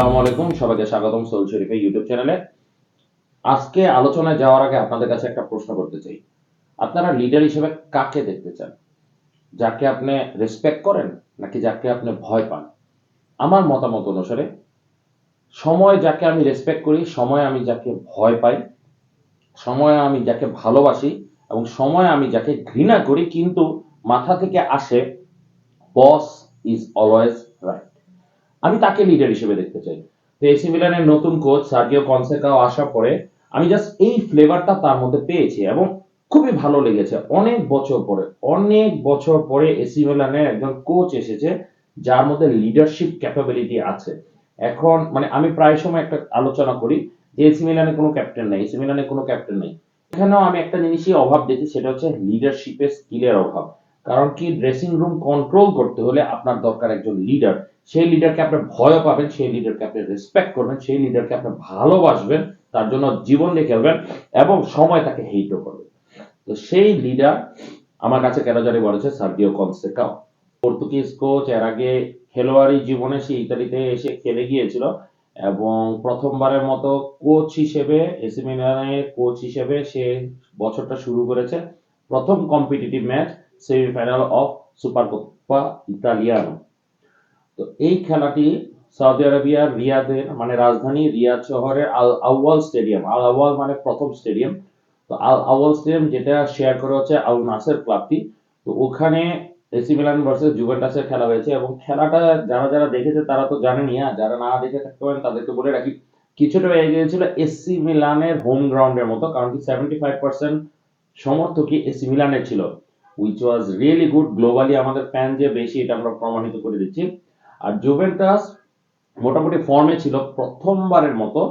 আসসালামু আলাইকুম। সবাইকে স্বাগতম সোল শরীফের ইউটিউব চ্যানেলে। আজকে আলোচনায় যাওয়ার আগে আপনাদের কাছে একটা প্রশ্ন করতে চাই। আপনারা লিডার হিসেবে কাকে দেখতে চান? যাকে আপনি রেসপেক্ট করেন নাকি যাকে আপনি ভয় পান? আমার মতামত অনুসারে সময় যাকে আমি রেসপেক্ট করি, সময় আমি যাকে ভয় পাই, সময় আমি যাকে ভালোবাসি এবং সময় আমি যাকে ঘৃণা করি কিন্তু মাথা থেকে আসে বস ইজ অলওয়েজ রাইট আমি তাকে লিডার হিসেবে দেখতে চাই। তো এসি মিলানের নতুন কোচ সার্গিও কনসেকাও আসার পরে আমি জাস্ট এই ফ্লেভারটা তার মধ্যে পেয়েছি এবং খুবই ভালো লেগেছে। অনেক বছর পরে, অনেক বছর পরে এসি মিলানের একজন কোচ এসেছে যার মধ্যে লিডারশিপ ক্যাপাবিলিটি আছে। এখন মানে আমি প্রায় সময় একটা আলোচনা করি যে এসি মিলানে কোনো ক্যাপ্টেন নেই, এসি মিলানে কোনো ক্যাপ্টেন নেই। এখানেও আমি একটা জিনিসই অভাব দেখি, সেটা হচ্ছে লিডারশিপের স্কিলের অভাব। কারণ কি? ড্রেসিং রুম কন্ট্রোল করতে হলে আপনার দরকার একজন লিডার সেই লিডারকে আপনি ভয় পাবেন, সেই লিডারকে আপনি রেসপেক্ট করবেন, সেই লিডারকে আপনি ভালোবাসবেন, তার জন্য জীবন দিয়ে খেলবেন এবং সময় তাকে হেইটও করবেন। তো সেই লিডার আমার কাছে কেন জানি বলেছে সার্গিও কনসেকাও পর্তুগিজ কোচ এর আগে খেলোয়াড়ি জীবনে সে ইতালিতে এসে খেলে গিয়েছিল এবং প্রথমবারের মতো কোচ হিসেবে এসি মিলানের কোচ হিসেবে সে বছরটা শুরু করেছে। প্রথম competitive match semifinal of Super Coppa Italiano তো এই খেলাটি সৌদি আরবিয়ার রিয়াদের মানে রাজধানী রিয়াদ শহরের আল আউয়াল স্টেডিয়াম আল আউয়াল মানে প্রথম স্টেডিয়াম তো আল আউয়াল স্টেডিয়াম যেটা শেয়ার করে হচ্ছে আল নাসের ক্লাবটি তো ওখানে এসি মিলান ভার্সেস জুভেন্টাসের খেলা হয়েছে এবং খেলাটা যারা যারা দেখেছে তারা তো জানেনই হ্যাঁ যারা না দেখে থাকতে পারেন তাদেরকে বলে রাখি, কিছুটা হয়ে গিয়েছিল এসি মিলানের হোম গ্রাউন্ডের মতো, কারণ কি সেভেন্টি ফাইভ পার্সেন্ট সমর্থকই এসি মিলানের ছিল। Which was really good globally আমাদের ফ্যান যে বেশি, এটা আমরা প্রমাণিত করে দিচ্ছি। আর জুভেন্টাস মোটামুটি ফর্মে ছিল প্রথমবারের মতো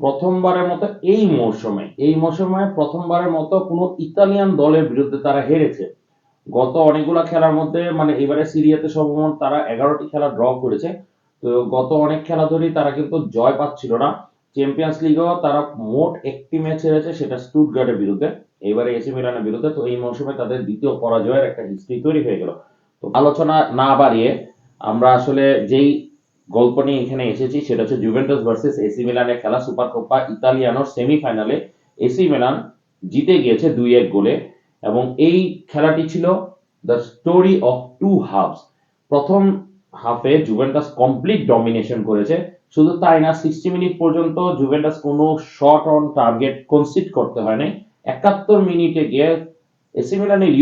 প্রথমবারের মতো এই মৌসুমে এই মৌসুমে প্রথমবারের মতো কোনো ইতালিয়ান দলের বিরুদ্ধে তারা হেরেছে। গত অনেকগুলো খেলার মধ্যে মানে এবারে সিরিয়াতে সম্ভবত তারা এগারোটি খেলা ড্র করেছে। তো গত অনেক খেলা ধরেই তারা কিন্তু জয় পাচ্ছিল না। চ্যাম্পিয়ন্স লিগেও তারা মোট একটি ম্যাচ হেরেছে, সেটা স্টুটগার্ডের বিরুদ্ধে। এবারে এসি মিলানের বিরুদ্ধে। তো এই মৌসুমে তাদের দ্বিতীয় পরাজয়ের একটা হিস্ট্রি তৈরি হয়ে গেল। তো আলোচনা না বাড়িয়ে আমরা আসলে যেই গল্প নিয়ে এখানে এসেছি, সেটা হচ্ছে জুভেন্টাস ভার্সেস এসি মিলানের খেলা সুপার কোপা ইতালিয়ানোর সেমিফাইনালে এসি মিলান জিতে গিয়েছে দুই এক গোলে। এবং এই খেলাটি ছিল the story of two halves প্রথম হাফে জুভেন্টাস কমপ্লিট ডমিনেশন করেছে। শুধু তাই না সিক্সটি মিনিট পর্যন্ত জুভেন্টাস কোনো শট অন টার্গেট কনসিড করতে হয়নি। একাত্তর মিনিটে গিয়ে এসি মিলানের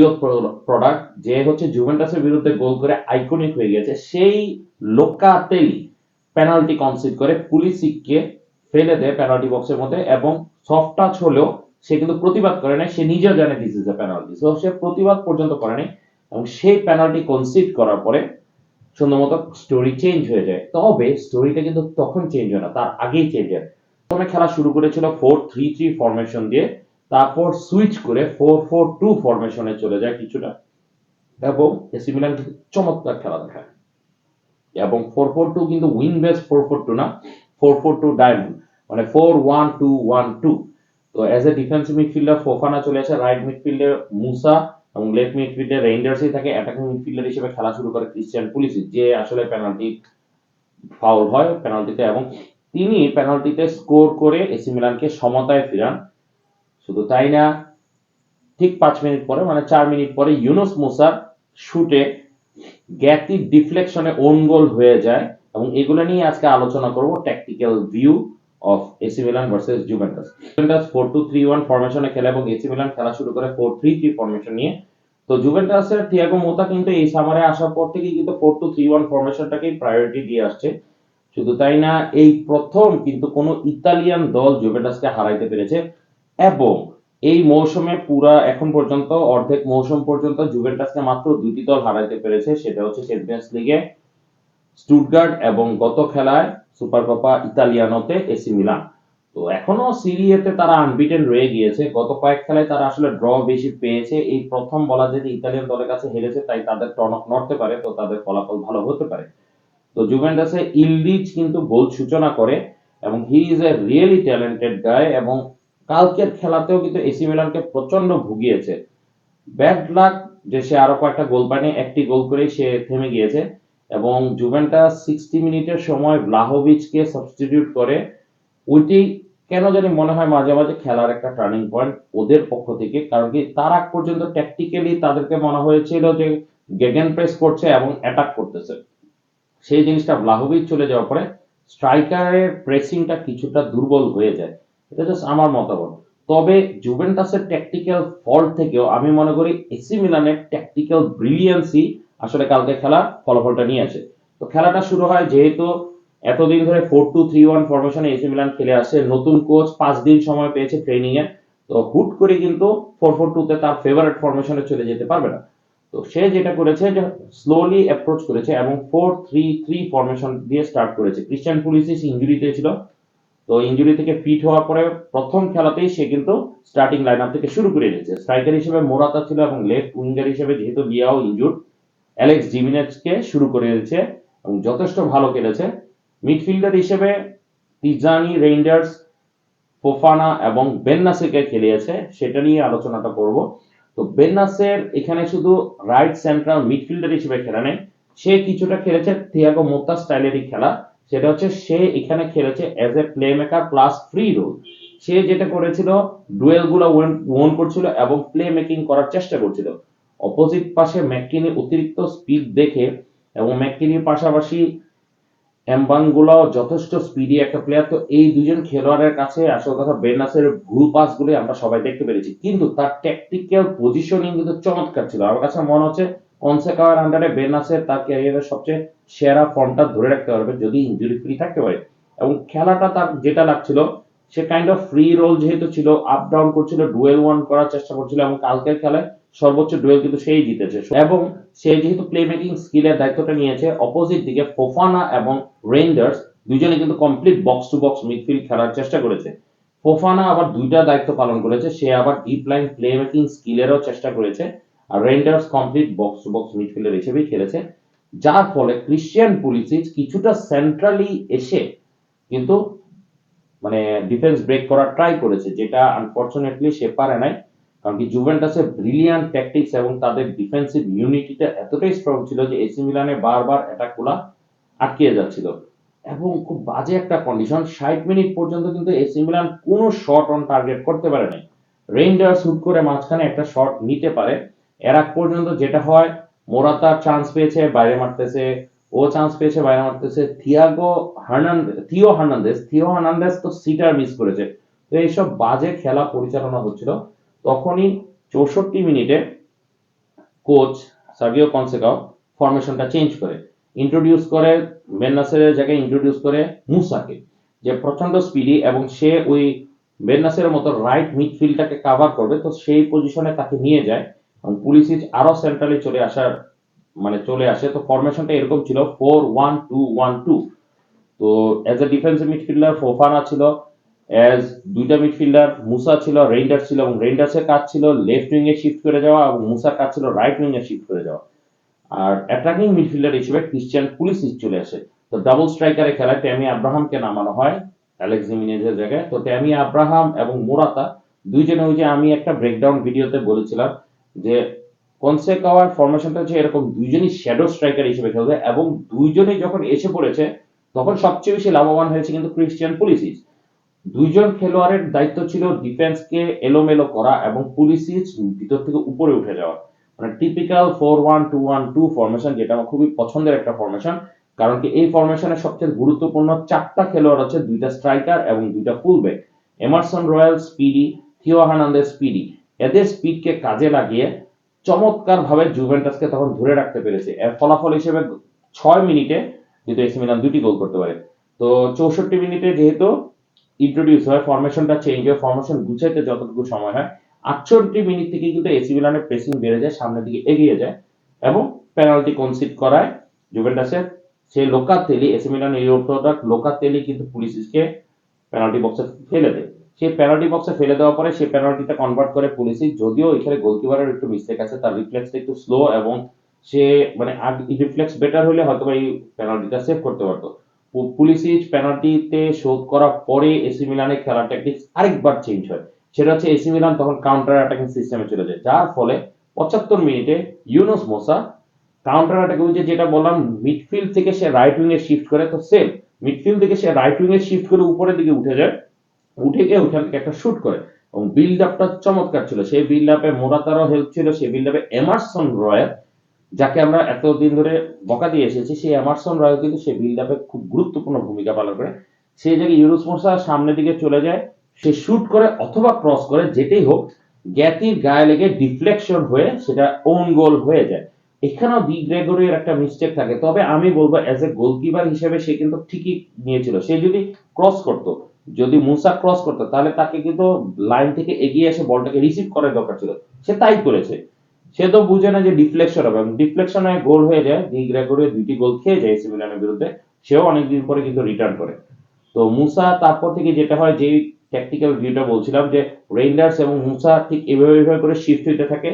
প্রোডাক্ট যে হচ্ছে জুভেন্টাসের বিরুদ্ধে গোল করে আইকনিক হয়ে গেছে সেই লোকাতেলি পেনাল্টি কনসিড করে পুলিশিককে ফেলে দেয় পেনাল্টি বক্সের মধ্যে এবং সফট টাচ হলেও সে কিন্তু প্রতিবাদ করে নাই, সে নিজেও জানে this is a penalty so সে প্রতিবাদ পর্যন্ত করে এবং সেই পেনাল্টি কনসিড করার পরে মতো স্টোরি চেঞ্জ হয়ে যায়। তবে স্টোরিটা কিন্তু তখন চেঞ্জ হয় না, তার আগেই চেঞ্জ হয়। প্রথমে খেলা শুরু করেছিল ফোর থ্রি থ্রি ফরমেশন দিয়ে, তারপর সুইচ করে ফোর ফোর টু ফরমেশনে চলে যায় কিছুটা। এবং এসি কিন্তু চমৎকার খেলা দেখায়। এবং ফোর ফোর টু কিন্তু win base four four two না ফোর ফোর টু ডায়মন্ড মানে four one two one two তো as a defensive midfielder Fofana চলে আসে রাইট মিডফিল্ডে মুসা এবং লেফট মিডফিল্ডে রেঞ্জার্সই থাকে অ্যাটাকিং মিডফিল্ডার হিসেবে খেলা শুরু করে ক্রিশ্চিয়ান পুলিশি যে আসলে পেনাল্টি ফাউল হয় পেনাল্টিতে এবং তিনি পেনাল্টিতে স্কোর করে এসি মিলানকে সমতায় ফিরান। শুধু তাই না, ঠিক পাঁচ মিনিট পরে মানে চার মিনিট পরে ইউনুস মুসার শুটে গ্যাতি ডিফ্লেকশনে ওন গোল হয়ে যায়। এবং এগুলো নিয়ে আজকে আলোচনা করব tactical view of AC Milan versus Juventus Juventus four two three one ফরমেশনে খেলে এবং এসি মিলান খেলা শুরু করে ফোর থ্রি থ্রি ফরমেশন নিয়ে। তো জুভেন্টাসের থিয়াগো মোতা কিন্তু এই সামারে আসার পর থেকেই কিন্তু ফোর টু থ্রি ওয়ান ফরমেশনটাকেই প্রায়োরিটি দিয়ে আসছে। শুধু তাই না, এই প্রথম কিন্তু কোনো ইতালিয়ান দল জুভেন্টাসকে হারাইতে পেরেছে এবং এই মৌসুমে পুরা এখন পর্যন্ত, অর্ধেক মৌসুম পর্যন্ত জুভেন্টাসকে মাত্র দুটি দল হারাইতে পেরেছে, সেটা হচ্ছে চ্যাম্পিয়ন্স লিগে স্টুটগার্ড এবং গত খেলায় সুপার কোপা ইতালিয়ানোতে এসি মিলান। তো এখনও সিরিয়াতে তারা আনবিটেন রয়ে গিয়েছে। গত কয়েক খেলায় তারা আসলে ড্র বেশি পেয়েছে। এই প্রথম বলা যায় ইতালিয়ান দলের কাছে হেরেছে, তাই তাদের টনক নড়তে পারে, তো তাদের ফলাফল ভালো হতে পারে। তো জুভেন্টাসে ইলডিচ কিন্তু গোল সূচনা করে এবং he is a really talented guy এবং কালকের খেলাতেও কিন্তু এসি মিলানকে প্রচণ্ড ভুগিয়েছে। ব্যাড লাক যে সে আরও কয়েকটা গোল পায়নি একটি গোল করেই সে থেমে গিয়েছে। এবং জুভেন্টাস সিক্সটি মিনিটের সময় ব্লাহোভিচকে সাবস্টিটিউট করে। ওইটি কেন জানি মনে হয় মাঝে মাঝে খেলার একটা টার্নিং পয়েন্ট ওদের পক্ষ থেকে, কারণ কি তার আগ পর্যন্ত ট্যাকটিক্যালি তাদেরকে মনে হয়েছিল যে গেগেন প্রেস করছে এবং অ্যাটাক করতেছে। সেই জিনিসটা ব্লাহোভিচ চলে যাওয়ার পরে স্ট্রাইকারের প্রেসিংটা কিছুটা দুর্বল হয়ে যায়। এটা জাস্ট আমার মতামত। তবে জুভেন্টাসের ট্যাকটিক্যাল ফল্ট থেকেও আমি মনে করি এসি মিলানের ট্যাকটিক্যাল ব্রিলিয়েন্সই আসলে কালকে খেলা ফলাফলটা নিয়ে আসে তো খেলাটা শুরু হয় যেহেতু এতদিন ধরে ফোর টু থ্রি ওয়ান ফরমেশনে এসি মিলান খেলে আসছে নতুন কোচ পাঁচ দিন সময় পেয়েছে ট্রেনিং এ, তো হুট করে কিন্তু ফোর ফোর টুতে তার ফেভারিট ফরমেশনে চলে যেতে পারবে না। তো সে যেটা করেছে যে স্লোলি অ্যাপ্রোচ করেছে এবং ফোর থ্রি থ্রি ফরমেশন দিয়ে স্টার্ট করেছে। ক্রিশ্চিয়ান পুলিসিস ইঞ্জুরিতে ছিল, তো ইঞ্জুরি থেকে ফিট হওয়ার পরে প্রথম খেলাতেই সে কিন্তু স্টার্টিং লাইন আপ থেকে শুরু করে দিয়েছে। স্ট্রাইকার হিসেবে মোরাতা ছিল এবং লেফট উইঙ্গার হিসেবে যেহেতু লিয়াও ইঞ্জুর অ্যালেক্স জিমিনেজকে শুরু করে দিয়েছে এবং যথেষ্ট ভালো খেলেছে। মিডফিল্ডার হিসেবে তিজানি রেইন্ডার্স ফোফানা এবং বেন্নাসেরকে খেলিয়েছে, সেটা নিয়ে আলোচনাটা করব। তো বেন্নাসের এখানে শুধু রাইট সেন্ট্রাল মিডফিল্ডার হিসেবে খেলা নেই, সে কিছুটা খেলেছে থিয়াগো মোত্তা স্টাইলেরই খেলা। সেটা হচ্ছে সে এখানে খেলেছে as a playmaker plus free role সে যেটা করেছিল ডুয়েলগুলো ওন করছিল এবং প্লে মেকিং করার চেষ্টা করছিল। অপোজিট পাশে ম্যাককিনি অতিরিক্ত স্পিড দেখে এবং ম্যাককিনির পাশাপাশি এমবানগুলো যথেষ্ট স্পিডি একটা প্লেয়ার তো এই দুজন খেলোয়াড়ের কাছে আসল কথা বেনাসের ভুল পাসগুলি আমরা সবাই দেখতে পেরেছি। কিন্তু তার ট্যাকটিক্যাল পজিশনিং কিন্তু চমৎকার ছিল। আমার কাছে মনে হচ্ছে কনসেকাওয়ার আন্ডারে বেনাসের তার ক্যারিয়ারের সবচেয়ে সেরা ফর্মটা ধরে রাখতে পারবে যদি ইঞ্জুরি ফ্রি থাকতে পারে। এবং খেলাটা তার যেটা লাগছিল, সে কাইন্ড অফ ফ্রি রোল যেহেতু ছিল আপ ডাউন করছিল ডুয়েল ওয়ান করার চেষ্টা করছিল এবং কালকের খেলায় সর্বোচ্চ ডুয়েল কিন্তু সেই জিতেছে। এবং সে যেহেতু প্লে মেকিং স্কিলের দায়িত্বটা নিয়েছে অপোজিট দিকে ফোফানা এবং রেঞ্জার্স দুজনে কিন্তু complete box to box midfield খেলার চেষ্টা করেছে। ফোফানা আবার দুইটা দায়িত্ব পালন করেছে, সে আবার ডিপ লাইন প্লে মেকিং স্কিলেরও চেষ্টা করেছে আর Reijnders complete box to box midfielder হিসেবেই খেলেছে। যার ফলে ক্রিশ্চিয়ান পুলিসিচ কিছুটা সেন্ট্রালি এসে কিন্তু মানে ডিফেন্স ব্রেক করার ট্রাই করেছে, যেটা আনফরচুনেটলি সে পারে নাই। কারণ কি জুভেন্টাসের ব্রিলিয়ান্ট ট্যাকটিক্স এবং তাদের ডিফেন্সিভ ইউনিটিটা এতটাই স্ট্রং ছিল যে এসি মিলানে বারবার অ্যাটাকগুলা আটকিয়ে যাচ্ছিল। এবং খুব বাজে একটা কন্ডিশন ষাট মিনিট পর্যন্ত কিন্তু এসি মিলান কোনো শট অন টার্গেট করতে পারে নাই। রেঞ্জার শুট করে মাঝখানে একটা শট নিতে পারে। এর আগ পর্যন্ত যেটা হয় মোরাতা চান্স পেয়েছে, বাইরে মারতেছে, ও চান্স পেয়েছে, বাইরে মারতেছে। Thiago Hernandez Theo Hernandez Theo Hernandez তো সিটার মিস করেছে। তো এইসব বাজে খেলা পরিচালনা হচ্ছিল। তখনই চৌষট্টি মিনিটে কোচ সার্গিও কনসেকাও ফরমেশনটা চেঞ্জ করে। ইন্ট্রোডিউস করে বেন্নাসের জায়গায় ইন্ট্রোডিউস করে মুসাকে, যে প্রচণ্ড স্পিডি এবং সে ওই বেন্নাসের মতো রাইট মিডফিল্ডটাকে কাভার করবে, তো সেই পজিশনে তাকে নিয়ে যায়। এবং পুলিশিচ আরও সেন্ট্রালি চলে আসার মানে চলে আসে। তো ফরমেশনটা এরকম ছিল four one two one two তো as a defensive midfielder Fofana ছিল। অ্যাজ দুইটা মিডফিল্ডার মুসা ছিল রেইন্ডার ছিল এবং রেইন্ডার্সের কাজ ছিল লেফট উইং এ শিফট করে যাওয়া এবং মুসার কাজ ছিল রাইট উইং এ শিফট করে যাওয়া। আর অ্যাটাকিং মিডফিল্ডার হিসেবে ক্রিশ্চিয়ান পুলিসিচ চলে আসে। তো ডাবল স্ট্রাইকারে খেলায় ট্যামি আব্রাহামকে নামানো হয় অ্যালেক্স জিমিনেজের জায়গায়। তো ট্যামি আব্রাহাম এবং মোরাতা দুইজনে ওই যে আমি একটা ব্রেকডাউন ভিডিওতে বলেছিলাম যে কনসেকাওয়ার ফরমেশনটা হচ্ছে এরকম দুইজনই শ্যাডো স্ট্রাইকার হিসেবে খেলবে এবং দুইজনেই যখন এসে পড়েছে, তখন সবচেয়ে বেশি লাভবান হয়েছে কিন্তু ক্রিশ্চিয়ান পুলিসিচ দুইজন খেলোয়াড়ের দায়িত্ব ছিল ডিফেন্সকে এলোমেলো করা এবং পুলিসিচ ভিতর থেকে উপরে উঠে যাওয়া। মানে typical four one two one two formation যেটা আমার খুবই পছন্দের একটা ফরমেশন কারণ কি এই ফরমেশনের সবচেয়ে গুরুত্বপূর্ণ চারটা খেলোয়াড় আছে, দুইটা স্ট্রাইকার এবং দুইটা full back Emerson Royal speedy Theo Hernandez speedy এদের স্পিডকে কাজে লাগিয়ে চমৎকার ভাবে জুভেন্টাসকে তখন ধরে রাখতে পেরেছে। এর ফলাফল হিসেবে ছয় মিনিটে, যেহেতু এসি মিলান দুটি গোল করতে পারে। তো চৌষট্টি মিনিটে যেহেতু ইন্ট্রোডিউস হয় ফরমেশনটা চেঞ্জ হয় ফরমেশন গুছাইতে যতটুকু সময় হয়, আটষট্টি মিনিট থেকে কিন্তু এসি মিলানের প্রেসিং বেড়ে যায়, সামনের দিকে এগিয়ে যায় এবং পেনাল্টি কনসিড করায় জুভেন্টাসের। সেই লোকাতেলি এসি মিলানের এই প্রোডাক্ট লোকাতেলি কিন্তু পুলিশকে পেনাল্টি বক্সে ফেলে দেয়। সেই পেনাল্টি বক্সে ফেলে দেওয়ার পরে সেই পেনাল্টিটা কনভার্ট করে পুলিশই। যদিও এখানে গোলকিপারের একটু মিস্টেক আছে, তার রিফ্লেক্সটা একটু স্লো এবং সে মানে রিফ্লেক্স বেটার হলে হয়তো এই পেনাল্টিটা সেভ করতে পারতো। পুলিশিচ পেনাল্টিতে শোধ করার পরে এসি মিলানের খেলার ট্যাকটিক্স আরেকবার চেঞ্জ হয়। সেটা হচ্ছে এসি মিলান তখন কাউন্টার অ্যাটাকিং সিস্টেমে চলে যায়, যার ফলে পঁচাত্তর মিনিটে ইউনুস মোসা কাউন্টার অ্যাটাক যে যেটা বললাম মিডফিল্ড থেকে সে রাইট উইং এ শিফট করে, তো সেম মিডফিল্ড থেকে সে রাইট উইং এ শিফট করে উপরের দিকে উঠে যায়, উঠে গিয়ে ওখান থেকে একটা শুট করে এবং বিল্ড আপটা চমৎকার ছিল। সেই বিল্ড আপে মোরাতারও হেল্প ছিল, সেই বিল্ড আপে এমারসন রয়ের যাকে আমরা এতদিন ধরে বকা দিয়ে এসেছি সেই এমারসন রয় কিন্তু সেই বিল্ড আপে খুব গুরুত্বপূর্ণ ভূমিকা পালন করে। সে জায়গায় ইউরুস মোসা সামনের দিকে চলে যায়, সে শুট করে অথবা ক্রস করে, যেটাই হোক, জ্ঞাতির গায়ে লেগে ডিফ্লেকশন হয়ে সেটা ওন গোল হয়ে যায়। এখানেও দি গ্রেগরির একটা মিস্টেক থাকে। তবে আমি বলব অ্যাজ এ গোলকিপার হিসেবে সে কিন্তু ঠিকই নিয়েছিল। সে যদি ক্রস করতো, যদি মুসা ক্রস করতো, তাহলে তাকে কিন্তু লাইন থেকে এগিয়ে এসে বলটাকে রিসিভ করার দরকার ছিল। সে তাই করেছে। সে তো বুঝে না যে ডিফ্লেকশন হবে। ডিফ্লেকশন হয়ে গোল হয়ে যায় দি গ্রেগরির দুইটি গোল খেয়ে যায় এসি মিলানের বিরুদ্ধে, সেও অনেকদিন পরে কিন্তু রিটার্ন করে। তো মুসা তারপর থেকে যেটা হয়, যে ট্যাকটিক্যাল ভিউটা বলছিলাম, যে রেইন্ডার্স এবং মুসা ঠিক এভাবে এভাবে করে শিফট হইতে থাকে।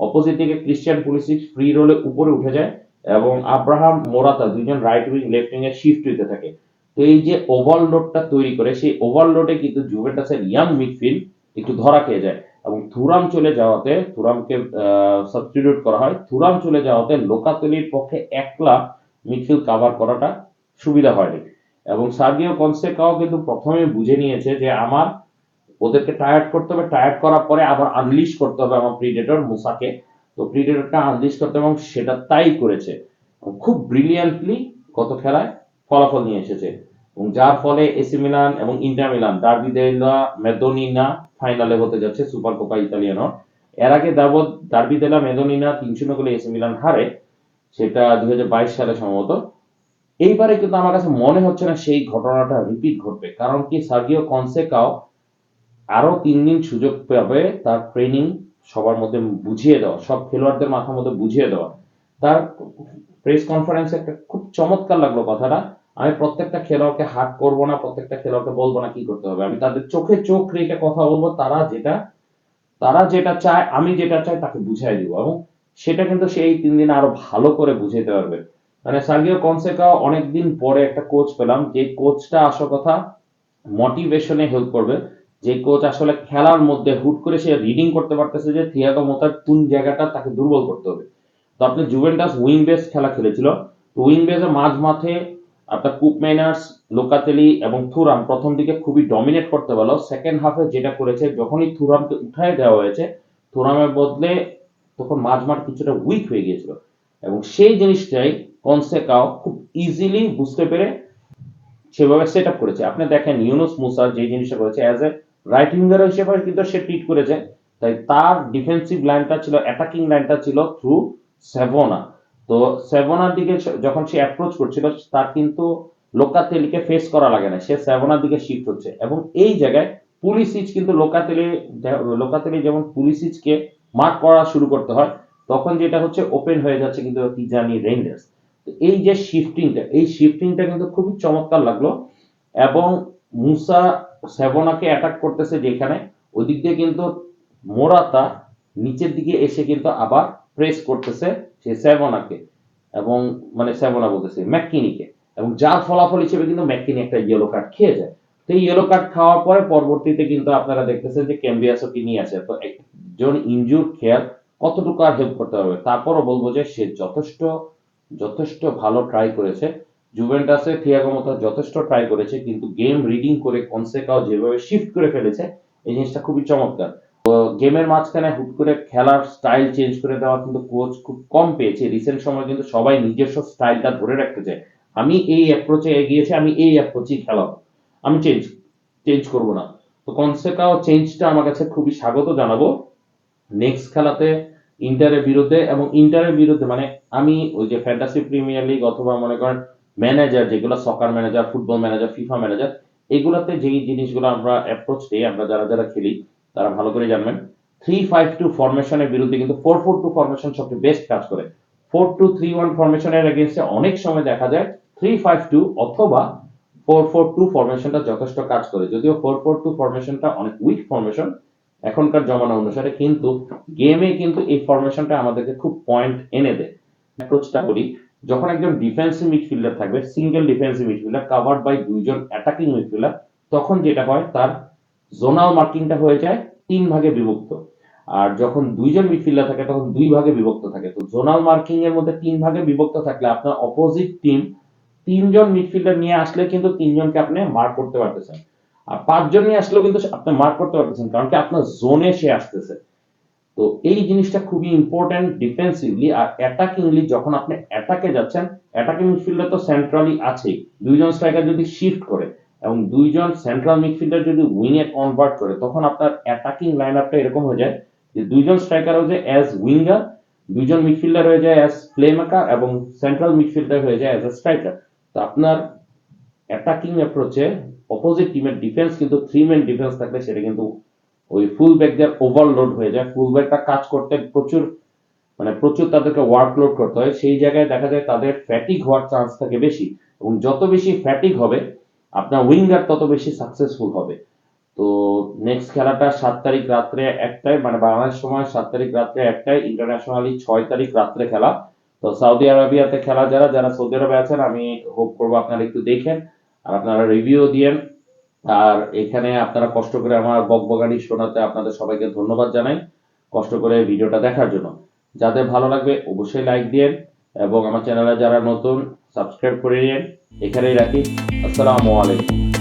অপোজিট দিকে ক্রিশ্চিয়ান পুলিসিক ফ্রি রোলে উপরে উঠে যায় এবং আব্রাহাম মোরাতা দুইজন রাইট উইং লেফট উইং এ শিফট হইতে থাকে। তো এই যে ওভারলোডটা তৈরি করে, সেই ওভারলোডে কিন্তু জুভেন্টাসের ইয়াং মিডফিল্ড একটু ধরা খেয়ে যায়। এবং থুরাম চলে যাওয়াতে, থুরামকে সাবস্টিটিউট করা হয়। থুরাম চলে যাওয়াতে লোকাতলির পক্ষে একলা মিডফিল্ড কাভার করাটা সুবিধা হয়নি। এবং সার্গিও কনসেকাও কিন্তু প্রথমে বুঝে নিয়েছে যে আমার ওদেরকে টায়ার্ড করতে হবে। টায়ার্ড করার পরে আবার আনলিশ করতে হবে আমার প্রিডেটর মুসাকে। তো প্রিডেটরটা আনলিশ করতে এবং সেটা তাই করেছে। খুব ব্রিলিয়ান্টলি গত খেলায় ফলাফল নিয়ে এসেছে। এবং যার ফলে এসি মিলান এবং Inter Milan derby della Madonnina ফাইনালে হতে যাচ্ছে সুপার কোপা ইতালিয়ানো এর আগে ডার্বি দেলা মেদোনিনা তিন শূন্য গোলে এসি মিলান হারে, সেটা দুই সালে সম্ভবত। এইবারে কিন্তু আমার কাছে মনে হচ্ছে না সেই ঘটনাটা রিপিট ঘটবে, কারণ কি সার্গিও কনসেকাও আরও তিন দিন সুযোগ পাবে তার ট্রেনিং সবার মধ্যে বুঝিয়ে দেওয়া, সব খেলোয়াড়দের মাথার মধ্যে বুঝিয়ে দেওয়া। তার প্রেস কনফারেন্সে একটা খুব চমৎকার লাগল কথাটা। আমি প্রত্যেকটা খেলোয়াড়কে হাত করব না, প্রত্যেকটা খেলোয়াড়কে বলব না কি করতে হবে। আমি তাদের চোখে চোখ রেখে কথা বলব, তারা যেটা তারা যেটা চায়, আমি যেটা চাই তাকে বুঝাই দিব এবং সেটা কিন্তু সেই তিন দিন আরও ভালো করে বুঝাইতে পারবে। মানে সার্গিও কনসেকা অনেকদিন পরে একটা কোচ পেলাম, যে কোচটা আসল কথা মোটিভেশনে হেল্প করবে। যে কোচ আসলে খেলার মধ্যে হুট করে সে রিডিং করতে পারতেছে যে থিয়াগো মোতার কোন জায়গাটা তাকে দুর্বল করতে হবে। তো আপনি জুভেন্টাস উইং বেস খেলা খেলেছিল উইং বেসে মাঝ মাঠে আপনার কুপ মাইনার্স, লোকাতেলি এবং থুরাম প্রথম দিকে খুবই ডমিনেট করতে পারল। সেকেন্ড হাফে যেটা করেছে, যখনই থুরামকে উঠায় দেওয়া হয়েছে, থুরামের বদলে তখন মাঝ মাঠ কিছুটা উইক হয়ে গিয়েছিল। এবং সেই জিনিসটাই কনসেকাও খুব ইজিলি বুঝতে পেরে সেভাবে সেট আপ করেছে। আপনি দেখেন ইউনুস মুসার যে জিনিসটা করেছে অ্যাজ এ রাইট উইঙ্গার হিসেবে কিন্তু সে ট্রিট করেছে। তাই তার ডিফেন্সিভ লাইনটা ছিল অ্যাটাকিং লাইনটা ছিল থ্রু সেভোনা তো সেভোনার দিকে যখন সে অ্যাপ্রোচ করছিল, তার কিন্তু লোকাতেলিকে ফেস করা লাগে না। সে সেভোনার দিকে শিফট হচ্ছে। এবং এই জায়গায় পুলিসিচ কিন্তু লোকাতেলি লোকাতেলি যেমন পুলিসিচকে মার্ক করা শুরু করতে হয়, তখন যেটা হচ্ছে ওপেন হয়ে যাচ্ছে কিন্তু তিজানি রেঞ্জার্স এই যে শিফটিংটা এই শিফটিংটা কিন্তু খুবই চমৎকার লাগল। এবং মুসা সেভনাকে অ্যাটাক করতেছে যেখানে ওই দিক দিয়ে কিন্তু মোরাতা নিচের দিকে এসে কিন্তু আবার প্রেস করতেছে। সে সেভনাকে এবং মানে সেভনা বলতেছে ম্যাকিনিকে এবং যার ফলাফল হিসেবে কিন্তু ম্যাকিনি একটা ইয়েলো কার্ড খেয়ে যায়। তো এই ইয়েলো কার্ড খাওয়ার পরে পরবর্তীতে কিন্তু আপনারা দেখতেছেন যে ক্যাম্বিয়াসও নিয়ে আসে তো একজন ইনজুর খেয়াল কতটুকু আর হেল্প করতে হবে তারপরও বলব যে সে যথেষ্ট যথেষ্ট ভালো ট্রাই করেছে। জুভেন্টাসে থিয়াগো মতো যথেষ্ট ট্রাই করেছে, কিন্তু গেম রিডিং করে কনসেকাও যেভাবে শিফট করে ফেলেছে, এই জিনিসটা খুবই চমৎকার। গেমের মাঝখানে হুট করে খেলার স্টাইল চেঞ্জ করে দেওয়া কিন্তু কোচ খুব কম পেয়েছে। রিসেন্ট সময় কিন্তু সবাই নিজস্ব স্টাইলটা ধরে রাখতে চায়। আমি এই অ্যাপ্রোচে এগিয়েছি আমি এই অ্যাপ্রোচেই খেলাবো। আমি চেঞ্জ চেঞ্জ করব না। তো কনসেকাও চেঞ্জটা আমার কাছে খুবই স্বাগত জানাব। নেক্সট খেলাতে ইন্টারের বিরুদ্ধে এবং ইন্টারের বিরুদ্ধে মানে আমি ওই যে ফ্যান্টাসি প্রিমিয়ার লিগ অথবা মনে করেন ম্যানেজার যেগুলো soccer manager football manager FIFA manager এগুলাতে যেই জিনিসগুলো আমরা অ্যাপ্রোচ দিই, আমরা যারা যারা খেলি তারা ভালো করে জানবেন। থ্রি ফাইভ টু ফরমেশনের বিরুদ্ধে কিন্তু ফোর ফোর টু ফরমেশন সবচেয়ে বেস্ট কাজ করে। ফোর টু থ্রি ওয়ান ফরমেশনের এগেনস্টে অনেক সময় দেখা যায় থ্রি ফাইভ টু অথবা ফোর ফোর টু ফরমেশনটা যথেষ্ট কাজ করে। যদিও ফোর ফোর টু ফরমেশনটা অনেক উইক ফরমেশন এখনকার জমানা অনুসারে, কিন্তু গেমে কিন্তু এই ফরমেশনটা আমাদেরকে খুব পয়েন্ট এনে দেয়। অ্যাপ্রোচটা করি। যখন একজন ডিফেন্সিভ মিডফিল্ডার থাকবে single defensive midfielder covered by দুইজন অ্যাটাকিং মিডফিল্ডার তখন যেটা হয়, তার জোনাল মার্কিংটা হয়ে যায় তিন ভাগে বিভক্ত। আর যখন দুইজন মিডফিল্ডার থাকে, তখন দুই ভাগে বিভক্ত থাকে। তো জোনাল মার্কিং এর মধ্যে তিন ভাগে বিভক্ত থাকলে আপনার অপোজিট টিম তিনজন মিডফিল্ডার নিয়ে আসলে কিন্তু তিনজনকে আপনি মার্ক করতে পারতেছেন। আর পাঁচজন নিয়ে আসলেও কিন্তু আপনি মার্ক করতে পারতেছেন, কারণ কি আপনার জোনে সে আসতেছে। তো এই জিনিসটা খুবই ইম্পর্টেন্ট ডিফেন্সিভলি আর অ্যাটাকিংলি যখন আপনি অ্যাটাকে যাচ্ছেন অ্যাটাকিং মিডফিল্ডার তো সেন্ট্রালি আছেই। দুইজন স্ট্রাইকার যদি শিফট করে এবং দুইজন সেন্ট্রাল মিডফিল্ডার যদি উইংয়ে কনভার্ট করে, তখন আপনার অ্যাটাকিং লাইন আপটা এরকম হয়ে যায় যে দুইজন স্ট্রাইকার হয়ে যায় অ্যাজ উইঙ্গার দুইজন মিডফিল্ডার হয়ে যায় অ্যাজ প্লেমেকার এবং সেন্ট্রাল মিডফিল্ডার হয়ে যায় অ্যাজ এ স্ট্রাইকার তো আপনার অ্যাটাকিং অ্যাপ্রোচে অপোজিট টিমের ডিফেন্স কিন্তু থ্রি ম্যান ডিফেন্স থাকলে সেটা কিন্তু ওই ফুল ব্যাকদের ওভারলোড হয়ে যায়। ফুল ব্যাকটা কাজ করতে প্রচুর মানে প্রচুর তাদেরকে ওয়ার্কলোড করতে হয়। সেই জায়গায় দেখা যায় তাদের ফ্যাটিক হওয়ার চান্স থাকে বেশি এবং যত বেশি ফ্যাটিক হবে আপনার উইঙ্গার তত বেশি সাকসেসফুল হবে। তো নেক্সট খেলাটা সাত তারিখ রাত্রে একটায় মানে বাংলাদেশ সময় সাত তারিখ রাত্রে একটায় ইন্টারন্যাশনালি ছয় তারিখ রাত্রে খেলা। তো সৌদি আরবিয়াতে খেলা যারা যারা সৌদি আরবে আছেন, আমি হোপ করব আপনারা একটু দেখেন আর আপনারা রিভিউ দিয়েন। আর এখানে আপনারা কষ্ট করে আমার বকবগানি শোনাতে আপনাদের সবাইকে ধন্যবাদ জানাই, কষ্ট করে ভিডিওটা দেখার জন্য। যাদের ভালো লাগবে অবশ্যই লাইক দিয়েন এবং আমার চ্যানেলে যারা নতুন সাবস্ক্রাইব করে নিন এখানেই রাখি। আসসালামু আলাইকুম।